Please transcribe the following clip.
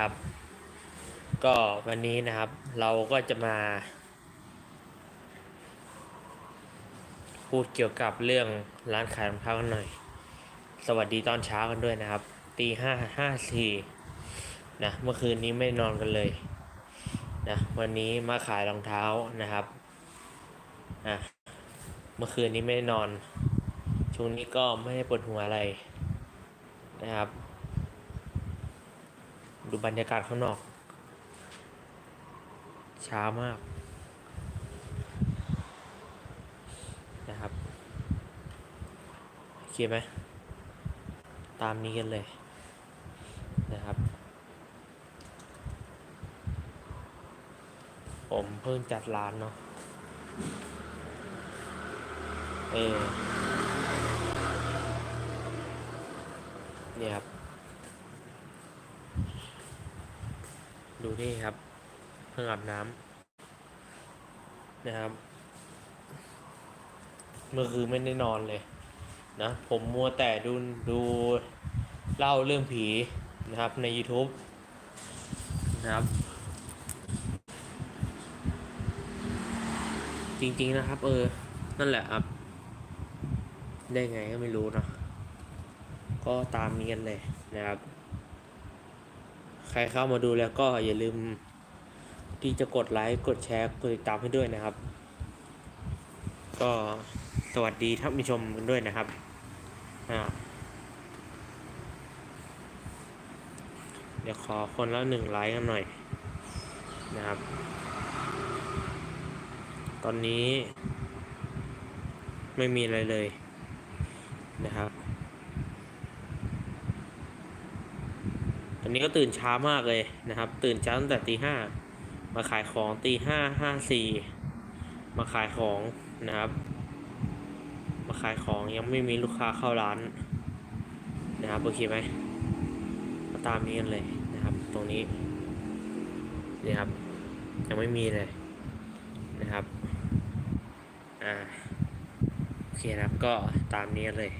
นะครับ ก็วันนี้นะครับเราก็จะมา พูดเกี่ยวกับเรื่องร้านขายรองเท้ากันหน่อย สวัสดีตอนเช้ากันด้วยนะครับตีห้าห้าสี่นะเมื่อคืนนี้ไม่นอนกันเลยนะวันนี้มาขายรองเท้านะครับอะเมื่อคืนนี้ไม่ได้นอน ช่วงนี้ก็ไม่ได้ปวดหัวอะไรนะครับ ดูบรรยากาศข้างนอก ช้ามาก นะครับโอเคไหมตามนี้กันเลยนะครับ ผมเพิ่งจัดร้านเนาะเออเนี่ยครับ ดูนี่ครับเพิ่งอาบน้ำนะครับ เมื่อคืนไม่ได้นอนเลยนะผมมัวแต่ดูดูเล่าเรื่องผีนะครับใน YouTube นะครับ จริง ๆ นะครับ เออ นั่นแหละครับ ได้ไงก็ไม่รู้นะ ก็ตามนี้กันเลยนะครับ ใครเข้ามาดูแล้วก็อย่าลืมที่จะกดไลค์กดแชร์กดติดตามให้ด้วยนะครับ ก็สวัสดีท่านผู้ชมกันด้วยนะครับเดี๋ยวขอคนละหนึ่งไลค์กันหน่อยนะครับ ตอนนี้ไม่มีอะไรเลยนะครับ ตอนนี้ก็ตื่นช้ามากเลยนะครับ ตื่นเช้าตั้งแต่ตีห้ามาขายของตีห้าห้าสี่มาขายของนะครับ มาขายของยังไม่มีลูกค้าเข้าร้านนะครับโอเคไหมมาตามนี้กันเลยนะครับ ตรงนี้นี่ครับยังไม่มีเลยนะครับอ่าโอเคนะครับก็ตามนี้เลย